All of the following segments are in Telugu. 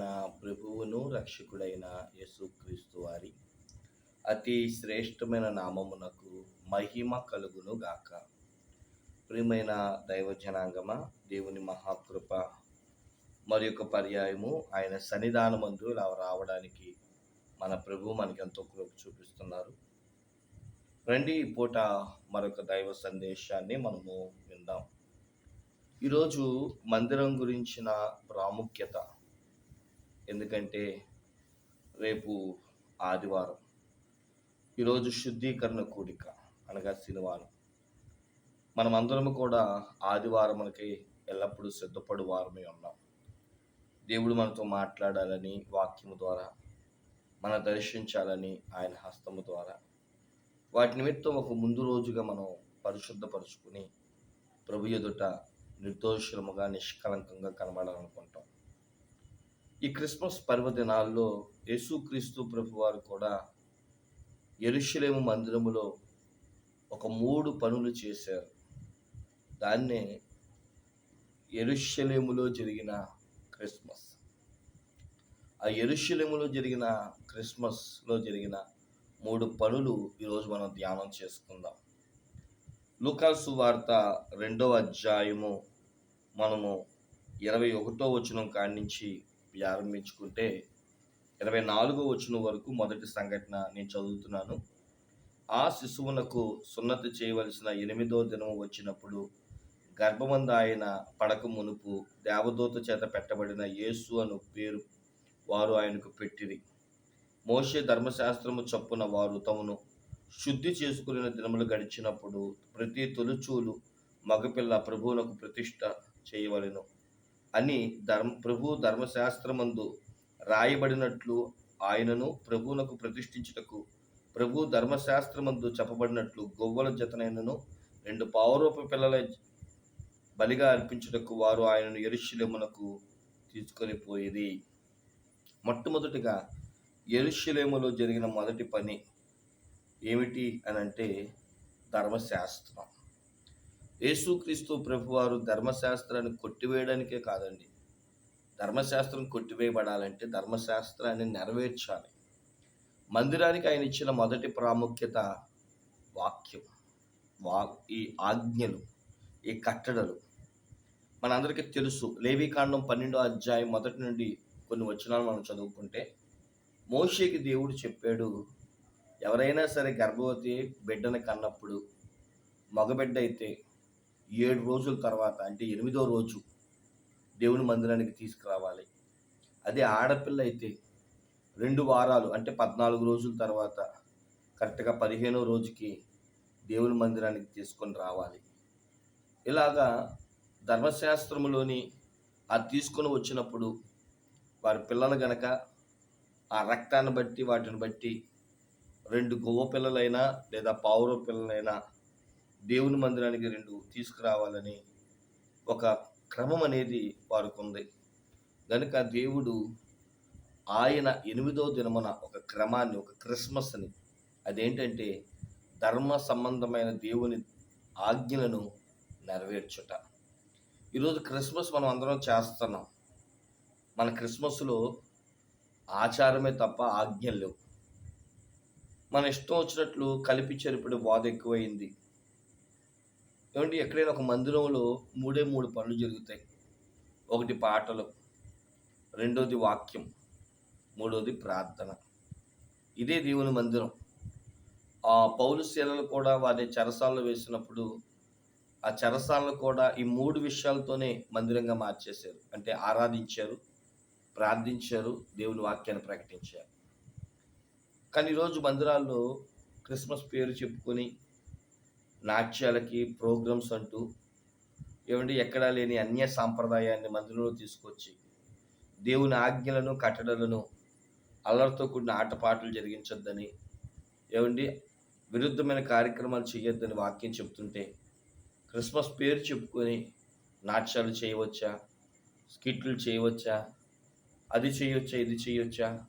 నా ప్రభువును రక్షకుడైన యేసుక్రీస్తు వారి అతి శ్రేష్టమైన నామమునకు మహిమ కలుగును గాక. ప్రియమైన దైవ జనాంగమ దేవుని మహాకృప మరి యొక్క పర్యాయము ఆయన సన్నిధానమందు ఇలా రావడానికి మన ప్రభు మనకి ఎంతో కృప చూపిస్తున్నారు. రండి ఈ పూట మరొక దైవ సందేశాన్ని మనము విందాం. ఈరోజు మందిరం గురించిన ప్రాముఖ్యత ఎందుకంటే రేపు ఆదివారం ఈరోజు శుద్ధీకరణ కూడిక అనగా శనివారం. మనమందరం కూడా ఆదివారం మనకి ఎల్లప్పుడూ సిద్ధపడు వారమే ఉన్నాం. దేవుడు మనతో మాట్లాడాలని వాక్యము ద్వారా మన దర్శించాలని ఆయన హస్తము ద్వారా వాటి నిమిత్తం ఒక ముందు రోజుగా మనం పరిశుద్ధపరుచుకుని ప్రభు ఎదుట నిర్దోషులముగా నిష్కలంకంగా కనబడాలనుకుంటాం. ఈ క్రిస్మస్ పర్వదినాల్లో యేసుక్రీస్తు ప్రభు వారు కూడా ఎరుషలేము మందిరములో ఒక మూడు పనులు చేశారు. దాన్నే ఎరుషలేములో జరిగిన క్రిస్మస్. ఆ ఎరుషలేములో జరిగిన క్రిస్మస్లో జరిగిన మూడు పనులు ఈరోజు మనం ధ్యానం చేసుకుందాం. లూకాసు వార్త రెండవ అధ్యాయము మనము ఇరవై ఒకటో వచనం కాడి నుంచి ప్రారంభించుకుంటే ఇరవై నాలుగో వచ్చిన వరకు మొదటి సంఘటన నేను చదువుతున్నాను. ఆ శిశువునకు సున్నతి చేయవలసిన ఎనిమిదో దినం వచ్చినప్పుడు గర్భమంద ఆయన పడక మునుపు దేవదూత చేత పెట్టబడిన యేసు అను పేరు వారు ఆయనకు పెట్టిరి. మోషే ధర్మశాస్త్రము చొప్పున వారు తమను శుద్ధి చేసుకునే దినములు గడిచినప్పుడు ప్రతి తొలుచూలు మగపిల్ల ప్రభువునకు ప్రతిష్ట చేయవలెను. అని ధర్మ ప్రభు ధర్మశాస్త్రమందు రాయబడినట్లు ఆయనను ప్రభువునకు ప్రతిష్ఠించుటకు ప్రభు ధర్మశాస్త్రమందు చెప్పబడినట్లు గొవ్వల జతనైనను రెండు పావురూప పిల్లల బలిగా అర్పించుటకు వారు ఆయనను ఎరుషులేమునకు తీసుకొని పోయేది. మొట్టమొదటిగా ఎరుషులేములో జరిగిన మొదటి పని ఏమిటి అని అంటే ధర్మశాస్త్రం. యేసుక్రీస్తు ప్రభువారు ధర్మశాస్త్రాన్ని కొట్టివేయడానికే కాదండి. ధర్మశాస్త్రం కొట్టివేయబడాలంటే ధర్మశాస్త్రాన్ని నెరవేర్చాలి. మందిరానికి ఆయన ఇచ్చిన మొదటి ప్రాముఖ్యత వాక్యం వా ఈ ఆజ్ఞలు ఈ కట్టడలు. మనందరికీ తెలుసు లేవికాండం పన్నెండో అధ్యాయం మొదటి నుండి కొన్ని వచనాలు మనం చదువుకుంటే మోషేకి దేవుడు చెప్పాడు ఎవరైనా సరే గర్భవతి బిడ్డను కన్నప్పుడు మగబిడ్డ అయితే ఏడు రోజుల తర్వాత అంటే ఎనిమిదో రోజు దేవుని మందిరానికి తీసుకురావాలి. అదే ఆడపిల్ల అయితే రెండు వారాలు అంటే పద్నాలుగు రోజుల తర్వాత కరెక్ట్గా పదిహేనో రోజుకి దేవుని మందిరానికి తీసుకొని రావాలి. ఇలాగా ధర్మశాస్త్రములోని ఆ తీసుకొని వచ్చినప్పుడు వారి పిల్లలు గనక ఆ రక్తాన్ని బట్టి వాటిని బట్టి రెండు గొవ్వ పిల్లలైనా లేదా పావుర పిల్లలైనా దేవుని మందిరానికి రెండు తీసుకురావాలని ఒక క్రమం అనేది వారికి ఉంది కనుక దేవుడు ఆయన ఎనిమిదో దినమున ఒక క్రమాన్ని ఒక క్రిస్మస్ని అదేంటంటే ధర్మ సంబంధమైన దేవుని ఆజ్ఞలను నెరవేర్చుట. ఈరోజు క్రిస్మస్ మనం అందరం చేస్తున్నాం. మన క్రిస్మస్లో ఆచారమే తప్ప ఆజ్ఞలు లేవు. మన ఇష్టం వచ్చినట్లు కలిపి చెరిపిడి బాధ ఎక్కువైంది. ఏమంటే ఎక్కడైనా ఒక మందిరంలో మూడే మూడు పనులు జరుగుతాయి. ఒకటి పాటలు రెండోది వాక్యం మూడోది ప్రార్థన. ఇదే దేవుని మందిరం. ఆ పౌలు శీలలు కూడా వారి చెరసాలను వేసినప్పుడు ఆ చెరసాలను కూడా ఈ మూడు విషయాలతోనే మందిరంగా మార్చేశారు. అంటే ఆరాధించారు ప్రార్థించారు దేవుని వాక్యాన్ని ప్రకటించారు. కానీ ఈరోజు మందిరాల్లో క్రిస్మస్ పేరు చెప్పుకొని నాట్యాలకి ప్రోగ్రామ్స్ అంటూ ఏమంటే ఎక్కడా లేని అన్య సాంప్రదాయాన్ని మందిరంలో తీసుకొచ్చి దేవుని ఆజ్ఞలను కట్టడలను అల్లరితో కూడిన ఆటపాటలు జరిగించొద్దని ఏమండి విరుద్ధమైన కార్యక్రమాలు చేయొద్దని వాక్యం చెప్తుంటే క్రిస్మస్ పేరు చెప్పుకొని నాట్యాలు చేయవచ్చా? స్కిట్లు చేయవచ్చా? అది చేయొచ్చా? ఇది చేయొచ్చా?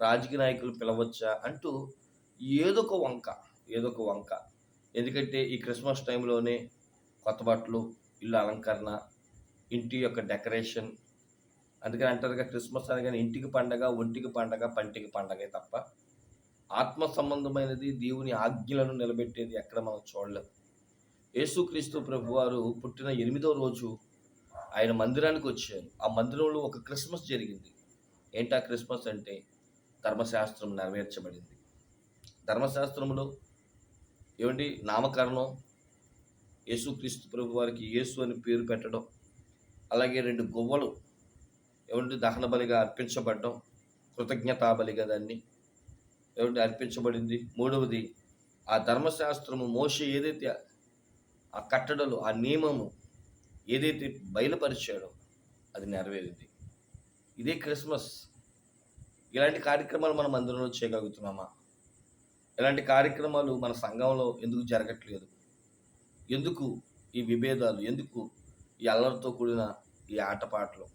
రాజకీయ నాయకులు పిలవచ్చా? అంటూ ఏదొక వంక ఏదొక వంక. ఎందుకంటే ఈ క్రిస్మస్ టైంలోనే కొత్త బట్టలు ఇల్లు అలంకరణ ఇంటి యొక్క డెకరేషన్. అందుకని అంటారుగా క్రిస్మస్ అనగానే ఇంటికి పండగ ఒంటికి పండగ పంటికి పండగే తప్ప ఆత్మ సంబంధమైనది దేవుని ఆజ్ఞలను నిలబెట్టేది ఎక్కడ మనం చూడలేం. యేసుక్రీస్తు ప్రభువారు పుట్టిన ఎనిమిదో రోజు ఆయన మందిరానికి వచ్చారు. ఆ మందిరంలో ఒక క్రిస్మస్ జరిగింది. ఏంటా క్రిస్మస్ అంటే? ధర్మశాస్త్రం నెరవేర్చబడింది. ధర్మశాస్త్రంలో ఏమండి? నామకరణం. యేసుక్రీస్తు ప్రభు వారికి యేసు అని పేరు పెట్టడం. అలాగే రెండు గువ్వలు. ఏమంటే దహన బలిగా అర్పించబడడం. కృతజ్ఞతాబలిగా దాన్ని. ఏమంటే అర్పించబడింది. మూడవది ఆ ధర్మశాస్త్రము మోస ఏదైతే ఆ కట్టడలు ఆ నియమము ఏదైతే బయలుపరిచాడో అది నెరవేరింది. ఇదే క్రిస్మస్. ఇలాంటి కార్యక్రమాలు మనం అందరిలో చేయగలుగుతున్నామా? ఇలాంటి కార్యక్రమాలు మన సంఘంలో ఎందుకు జరగట్లేదు? ఎందుకు ఈ విభేదాలు? ఎందుకు ఈ అల్లరితో కూడిన ఈ ఆటపాటలు?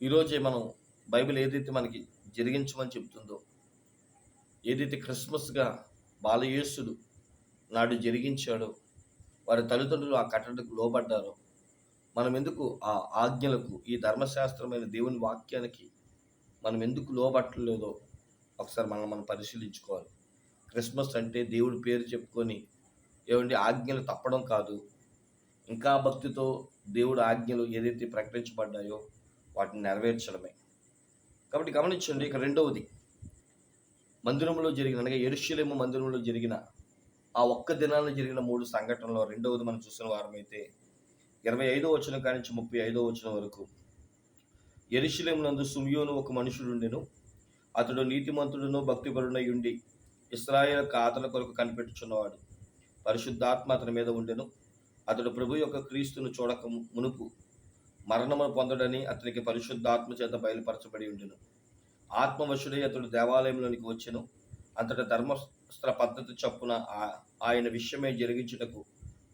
ఈరోజే మనం బైబిల్ ఏదైతే మనకి జరిగించమని చెప్తుందో ఏదైతే క్రిస్మస్గా బాలయేసుడు నాడు జరిగించాడో వారి తల్లిదండ్రులు ఆ కట్టడకు లోబడ్డారో మనం ఎందుకు ఆ ఆజ్ఞలకు ఈ ధర్మశాస్త్రమైన దేవుని వాక్యానికి మనం ఎందుకు లోబట్టలేదో ఒకసారి మనం మనం పరిశీలించుకోవాలి. క్రిస్మస్ అంటే దేవుడి పేరు చెప్పుకొని ఏమండి ఆజ్ఞలు తప్పడం కాదు. ఇంకా భక్తితో దేవుడు ఆజ్ఞలు ఏదైతే ప్రకటించబడ్డాయో వాటిని నెరవేర్చడమే. కాబట్టి గమనించండి ఇక రెండవది. మందిరంలో జరిగిన అనగా ఎరుషులేము మందిరంలో జరిగిన ఆ ఒక్క దినాల్లో జరిగిన మూడు సంఘటనలో రెండవది మనం చూసిన వారమైతే ఇరవై ఐదో వచనం కానించి ముప్పై ఐదో వచనం వరకు ఎరుషలేము నందు సుమియోను ఒక మనుషుడుండెను. అతడు నీతిమంతుడును భక్తిపరుడై ఉండి ఇస్రాయేల్ కాతల కొరకు కనిపెట్టుచున్నవాడు. పరిశుద్ధాత్మ అతని మీద ఉండెను. అతడు ప్రభు యొక్క క్రీస్తును చూడక మునుపు మరణమును పొందడని అతనికి పరిశుద్ధాత్మ చేత బయలుపరచబడి ఉండెను. ఆత్మవశుడై అతడు దేవాలయంలోనికి వచ్చెను. అంతట ధర్మస్త్ర పద్ధతి చొప్పున ఆ- ఆయన విషయమే జరిగించుటకు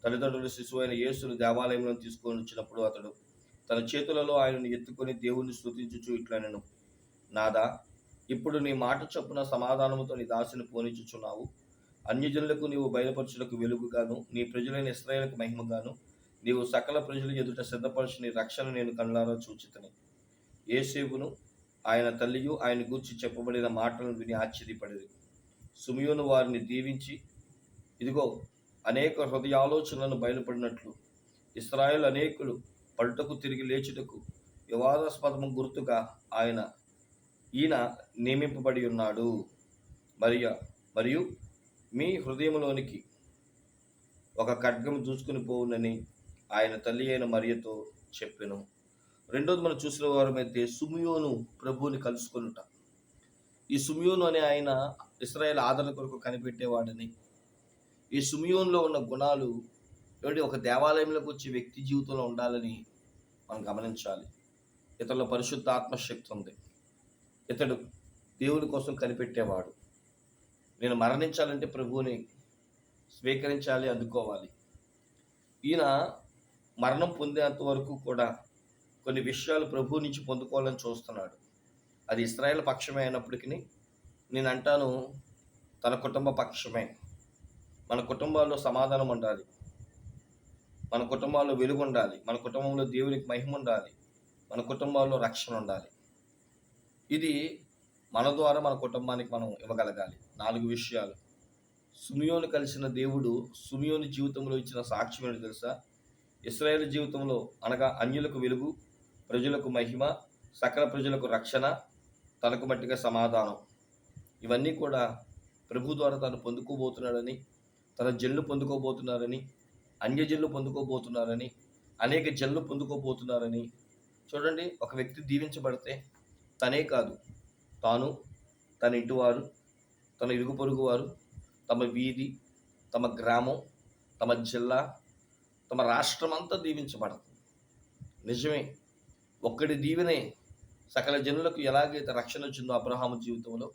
తల్లిదండ్రులు శిశువు అయిన యేసును దేవాలయంలో తీసుకొని వచ్చినప్పుడు అతడు తన చేతులలో ఆయనను ఎత్తుకొని దేవుణ్ణి స్థుతించుచు ఇట్లా నేను నాదా ఇప్పుడు నీ మాట చొప్పున సమాధానముతో నీ దాసిని పోనిచుచున్నావు. అన్యజనులకు నీవు బయలుపరచుటకు వెలుగుగాను నీ ప్రజలైన ఇస్రాయేలకు మహిమగాను నీవు సకల ప్రజల ఎదుట సిద్ధపరచు నీ రక్షణ నేను కళ్ళారా చూచితని. ఏసేవును ఆయన తల్లియు ఆయన గూర్చి చెప్పబడిన మాటలను విని ఆశ్చర్యపడేది సుమియోను వారిని దీవించి ఇదిగో అనేక హృదయాలోచనలను బయలుపడినట్లు. ఇస్రాయేల్ అనేకులు పల్టకు తిరిగి లేచుటకు వివాదాస్పదము గుర్తుగా ఆయన ఈయన నియమింపబడి ఉన్నాడు. మరియు మరియు మీ హృదయంలోనికి ఒక ఖడ్గం దూసుకుని పోవునని ఆయన తల్లి అయిన మరియతో చెప్పాను. రెండోది మనం చూసిన వారమైతే సుమియోను ప్రభువుని కలుసుకొనుట. ఈ సుమియోను అనే ఆయన ఇస్రాయేల్ ఆదరణ కొరకు కనిపెట్టేవాడని. ఈ సుమియోన్లో ఉన్న గుణాలు ఏమిటి? ఒక దేవాలయంలోకి వచ్చే వ్యక్తి జీవితంలో ఉండాలని మనం గమనించాలి. ఇతరుల పరిశుద్ధ ఆత్మశక్తి ఉంది. ఇతడు దేవుని కోసం కనిపెట్టేవాడు. నేను మరణించాలంటే ప్రభువుని స్వీకరించాలి అందుకోవాలి. ఈయన మరణం పొందేంత వరకు కూడా కొన్ని విషయాలు ప్రభువు నుంచి పొందుకోవాలని చూస్తున్నాడు. అది ఇస్రాయేల్ పక్షమే అయినప్పటికీ నేను అంటాను తన కుటుంబ పక్షమే. మన కుటుంబాల్లో సమాధానం ఉండాలి. మన కుటుంబాల్లో వెలుగు ఉండాలి. మన కుటుంబంలో దేవునికి మహిమ ఉండాలి. మన కుటుంబాల్లో రక్షణ ఉండాలి. ఇది మన ద్వారా మన కుటుంబానికి మనం ఇవ్వగలగాలి. నాలుగు విషయాలు. సుమియోను కలిసిన దేవుడు సుమియోని జీవితంలో ఇచ్చిన సాక్ష్యం ఏంటి తెలుసా? ఇస్రాయేల్ జీవితంలో అనగా అన్యులకు వెలుగు ప్రజలకు మహిమ సకల ప్రజలకు రక్షణ తనకు మట్టిగా సమాధానం. ఇవన్నీ కూడా ప్రభు ద్వారా తను పొందుకోబోతున్నాడని తన జల్లు పొందుకోబోతున్నారని అన్య జల్లు పొందుకోబోతున్నారని అనేక జల్లు పొందుకోబోతున్నారని చూడండి. ఒక వ్యక్తి దీవించబడితే తనే కాదు. తాను తన ఇంటివారు తన ఇరుగు పొరుగు వారు తమ వీధి తమ గ్రామం తమ జిల్లా తమ రాష్ట్రం అంతా దీవించబడుతుంది నిజమే ఒక్కడి దీవెనే సకల జనులకు ఎలాగైతే రక్షణ వచ్చిందో అబ్రహాము జీవితంలో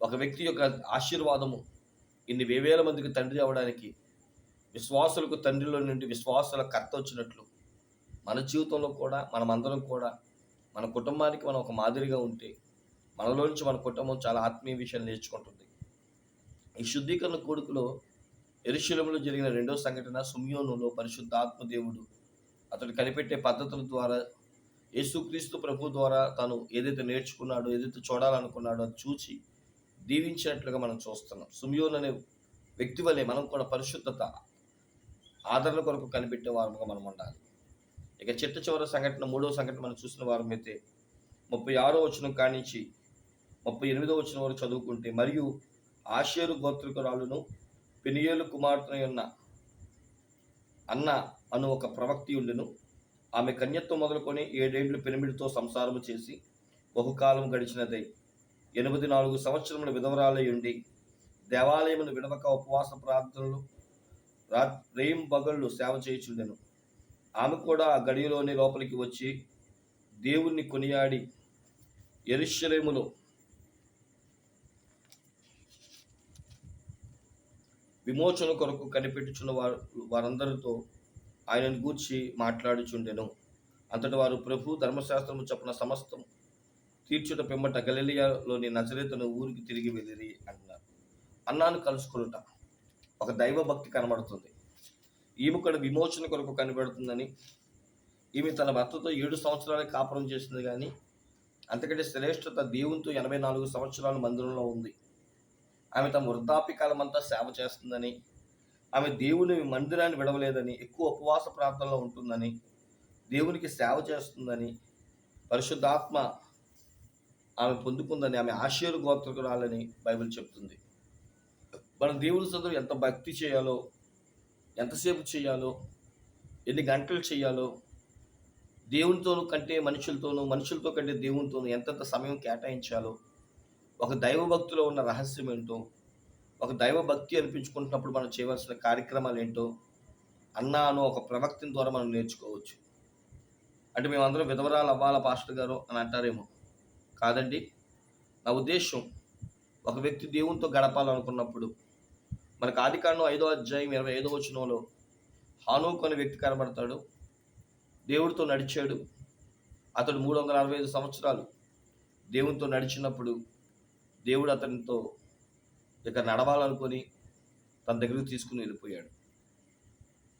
ఒక వ్యక్తి యొక్క ఆశీర్వాదము ఇన్ని వేవేల మందికి తండ్రి అవడానికి విశ్వాసులకు తండ్రిలో నుండి విశ్వాసుల కర్త వచ్చినట్లు మన జీవితంలో కూడా మనమందరం కూడా మన కుటుంబానికి మనం ఒక మాదిరిగా ఉంటే మనలో నుంచి మన కుటుంబం చాలా ఆత్మీయ విషయాలు నేర్చుకుంటుంది. ఈ శుద్ధీకరణ కొడుకులో ఎరుశలంలో జరిగిన రెండో సంఘటన సుమియోనులో పరిశుద్ధ ఆత్మదేవుడు అతడు కనిపెట్టే పద్ధతుల ద్వారా యేసుక్రీస్తు ప్రభు ద్వారా తను ఏదైతే నేర్చుకున్నాడో ఏదైతే చూడాలనుకున్నాడో అది చూచి దీవించినట్లుగా మనం చూస్తున్నాం. సుమియోన్ అనే వ్యక్తి వలె మనం కూడా పరిశుద్ధత ఆదరణ కొరకు కనిపెట్టే వారముగా మనం ఉండాలి. ఇక చిట్ట చివరి సంఘటన మూడవ సంఘటన మనం చూసిన వారం అయితే ముప్పై ఆరో వచనం కానించి ముప్పై ఎనిమిదో వచనం వరకు చదువుకుంటే మరియు ఆషేరు గోత్రికురాలును పెనియేలు కుమార్తె ఉన్న అన్న అను ఒక ప్రవక్తి ఉండును. ఆమె కన్యత్వం మొదలుకొని ఏడేండ్లు పెనిమిడితో సంసారము చేసి బహుకాలం గడిచినదై ఎనిమిది నాలుగు సంవత్సరముల విధవరాలై ఉండి దేవాలయమును విడవక ఉపవాస ప్రార్థనలు రా రేయం బగళ్ళు సేవ చేయుచుండెను. ఆమె కూడా ఆ గడియలోని లోపలికి వచ్చి దేవుణ్ణి కొనియాడి ఎరుశ్వరేములో విమోచన కొరకు కనిపెట్టుచున్న వారు వారందరితో ఆయనను గూర్చి మాట్లాడుచుండెను. అంతటి వారు ప్రభు ధర్మశాస్త్రము చెప్పిన సమస్తం తీర్చుట పిమ్మట గలిలియాలోని నజరేతను ఊరికి తిరిగి వెళ్ళిరి అంటున్నారు అన్నాను కలుసుకునుట. ఒక దైవ భక్తి కనబడుతుంది. ఈమె కూడా విమోచన కొరకు కనబడుతుందని ఈమె తన భర్తతో ఏడు సంవత్సరాలు కాపురం చేసింది కానీ అంతకంటే శ్రేష్ఠత దేవునితో ఎనభై నాలుగు సంవత్సరాల మందిరంలో ఉంది. ఆమె తమ వృద్ధాప్య కాలం అంతా సేవ చేస్తుందని ఆమె దేవుని మందిరాన్ని విడవలేదని ఎక్కువ ఉపవాస ప్రార్థనలో ఉంటుందని దేవునికి సేవ చేస్తుందని పరిశుద్ధాత్మ ఆమె పొందుకుందని ఆమె ఆశీర్ గోత్రకురాలని బైబిల్ చెప్తుంది. మనం దేవుని సందులో ఎంత భక్తి చేయాలో ఎంతసేపు చేయాలో ఎన్ని గంటలు చేయాలో దేవునితోనూ కంటే మనుషులతోనూ మనుషులతో కంటే దేవునితోనూ ఎంతెంత సమయం కేటాయించాలో ఒక దైవభక్తిలో ఉన్న రహస్యం ఏంటో ఒక దైవభక్తి అనిపించుకుంటున్నప్పుడు మనం చేయవలసిన కార్యక్రమాలు ఏంటో అన్నా అను ఒక ప్రవక్తిని ద్వారా మనం నేర్చుకోవచ్చు. అంటే మేమందరం విధవరాలు అవ్వాల పాస్టర్ గారు అని అంటారేమో. కాదండి. నా ఉద్దేశం ఒక వ్యక్తి దేవునితో గడపాలనుకున్నప్పుడు మనకు ఆదికాండం ఐదో అధ్యాయం ఇరవై ఐదో వచనంలో హానోక్ అనే వ్యక్తి కనబడతాడు. దేవుడితో నడిచాడు. అతడు మూడు వందల అరవై ఐదు సంవత్సరాలు దేవునితో నడిచినప్పుడు దేవుడు అతనితో ఇక నడవాలనుకొని తన దగ్గరికి తీసుకుని వెళ్ళిపోయాడు.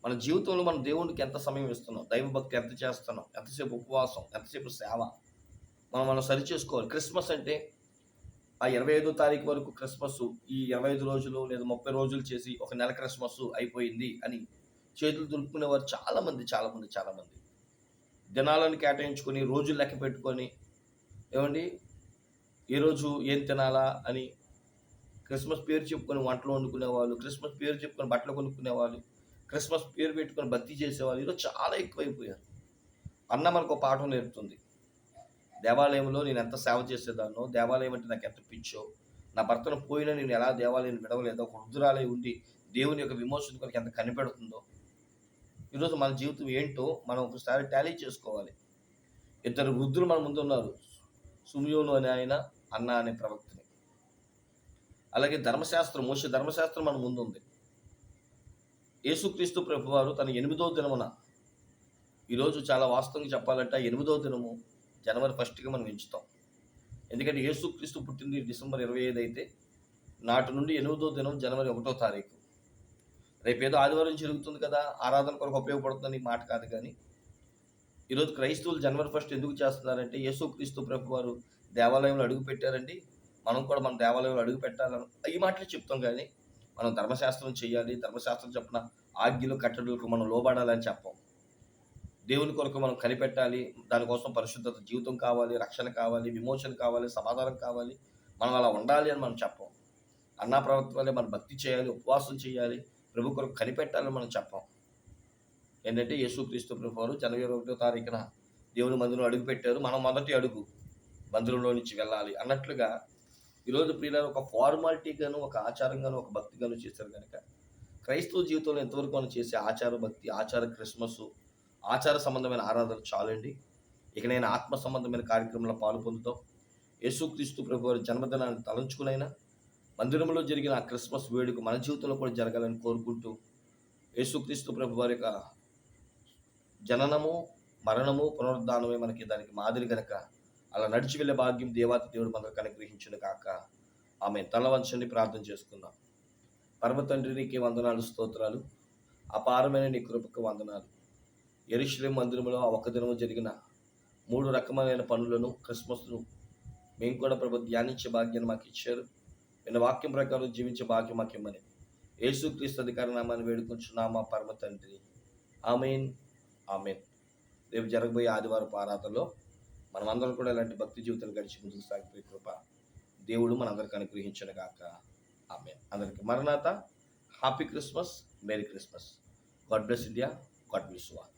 మన జీవితంలో మన దేవునికి ఎంత సమయం ఇస్తున్నాం? దైవభక్తి ఎంత చేస్తున్నాం? ఎంతసేపు ఉపవాసం? ఎంతసేపు సేవ? మనం మనం సరి చేసుకోవాలి. క్రిస్మస్ అంటే ఆ ఇరవై ఐదో తారీఖు వరకు క్రిస్మస్ ఈ ఇరవై ఐదు రోజులు లేదా ముప్పై రోజులు చేసి ఒక నెల క్రిస్మస్ అయిపోయింది అని చేతులు దులుపుకునేవారు చాలామంది చాలామంది చాలామంది. దినాలను కేటాయించుకొని రోజులు లెక్క పెట్టుకొని ఏమండి? ఏ రోజు ఏం తినాలా అని క్రిస్మస్ పేరు చెప్పుకొని వంటలు వండుకునేవాళ్ళు క్రిస్మస్ పేరు చెప్పుకొని బట్టలు కొనుక్కునేవాళ్ళు క్రిస్మస్ పేరు పెట్టుకొని భక్తి చేసేవాళ్ళు ఈరోజు చాలా ఎక్కువైపోయారు. అన్న మనకు ఒక పాఠం నేర్పుతుంది. దేవాలయంలో నేను ఎంత సేవ చేసేదానో దేవాలయం అంటే నాకు ఎంత పిచ్చో నా భర్తను పోయినా నేను ఎలా దేవాలయం విడవలేదో ఒక రుద్రాలయం ఉండి దేవుని యొక్క విమోచన కొరకు ఎంత కనిపెడుతుందో ఈరోజు మన జీవితం ఏంటో మనం ఒకసారి టాలీ చేసుకోవాలి. ఇద్దరు వృద్ధులు మన ముందు ఉన్నారు సుమియోను అనే ఆయన అన్న అనే ప్రవక్తని. అలాగే ధర్మశాస్త్రం మోస ధర్మశాస్త్రం మన ముందు ఉంది యేసుక్రీస్తు ప్రభువారు తన ఎనిమిదో దినమున ఈరోజు చాలా వాస్తవంగా చెప్పాలంటే ఎనిమిదో దినము జనవరి ఫస్ట్కి మనం ఎంచుతాం. ఎందుకంటే యేసుక్రీస్తు పుట్టింది డిసెంబర్ ఇరవై ఐదు అయితే నాటి నుండి ఎనిమిదో దినం జనవరి ఒకటో తారీఖు. రేపేదో ఆదివారం జరుగుతుంది కదా ఆరాధన కొరకు ఉపయోగపడుతుందని మాట కాదు కానీ ఈరోజు క్రైస్తవులు జనవరి ఫస్ట్ ఎందుకు చేస్తున్నారంటే యేసుక్రీస్తు ప్రభు వారు దేవాలయంలో అడుగు పెట్టారండి. మనం కూడా మన దేవాలయంలో అడుగు పెట్టాలని ఈ మాటలు చెప్తాం కానీ మనం ధర్మశాస్త్రం చేయాలి ధర్మశాస్త్రం చెప్పిన ఆజ్ఞలు కట్టడులకు మనం లోబడాలని చెప్పం. దేవుని కొరకు మనం కనిపెట్టాలి. దానికోసం పరిశుద్ధత జీవితం కావాలి రక్షణ కావాలి విమోచన కావాలి సమాధానం కావాలి. మనం అలా ఉండాలి అని మనం చెప్పం. అన్నా ప్రవర్తనలే మనం భక్తి చేయాలి ఉపవాసం చేయాలి ప్రభు కొరకు కనిపెట్టాలని మనం చెప్పం. ఏంటంటే యేసుక్రీస్తు ప్రభు వారు జనవరి ఒకటో తారీఖున దేవుని మందిరం అడుగు పెట్టారు మనం మొదటి అడుగు మందిరంలో నుంచి వెళ్ళాలి అన్నట్లుగా ఈరోజు ప్రియులను ఒక ఫార్మాలిటీగాను ఒక ఆచారంగాను ఒక భక్తిగాను చేశారు కనుక క్రైస్తవ జీవితంలో ఎంతవరకు మనం చేసే ఆచార భక్తి ఆచార క్రిస్మస్ ఆచార సంబంధమైన ఆరాధన చాలండి. ఇక నేను ఆత్మ సంబంధమైన కార్యక్రమంలో పాలు పొందుతాం. యేసుక్రీస్తు ప్రభు వారి జన్మదినాన్ని తలంచుకునైనా మందిరంలో జరిగిన ఆ క్రిస్మస్ వేడుక మన జీవితంలో కూడా జరగాలని కోరుకుంటూ యేసుక్రీస్తు ప్రభు వారి యొక్క జననము మరణము పునరుద్ధానమే మనకి దానికి మాదిరి గనక అలా నడిచి వెళ్ళే భాగ్యం దేవాతి దేవుడు మనకు అనుగ్రహించును కాక ఆమె తల ప్రార్థన చేసుకుందాం. పరమ తండ్రి నీకే వందనాలు స్తోత్రాలు. అపారమైన నీ కృపకు వందనాలు. ఎరుశ్లేం మందిరంలో ఆ ఒక్క దినము జరిగిన మూడు రకమైన పనులను క్రిస్మస్ను మేము కూడా ప్రభు ధ్యానించే భాగ్యాన్ని మాకు ఇచ్చారు. నేను వాక్యం ప్రకారం జీవించే భాగ్యం మాకు ఇమ్మని యేసుక్రీస్తు అధికార నామాన్ని వేడుకుంటున్నామా పరమ తండ్రి. ఆమెన్. ఆమెన్. రేపు జరగబోయే ఆదివారం ఆరాధనలో మనమందరం కూడా ఇలాంటి భక్తి జీవితాలు గడిచి ముందుకు సాగిపోయే కృప దేవుడు మనందరికి అనుగ్రహించను గాక. ఆమె అందరికి మరణాత. Happy Christmas. Merry Christmas. God bless India. God bless wall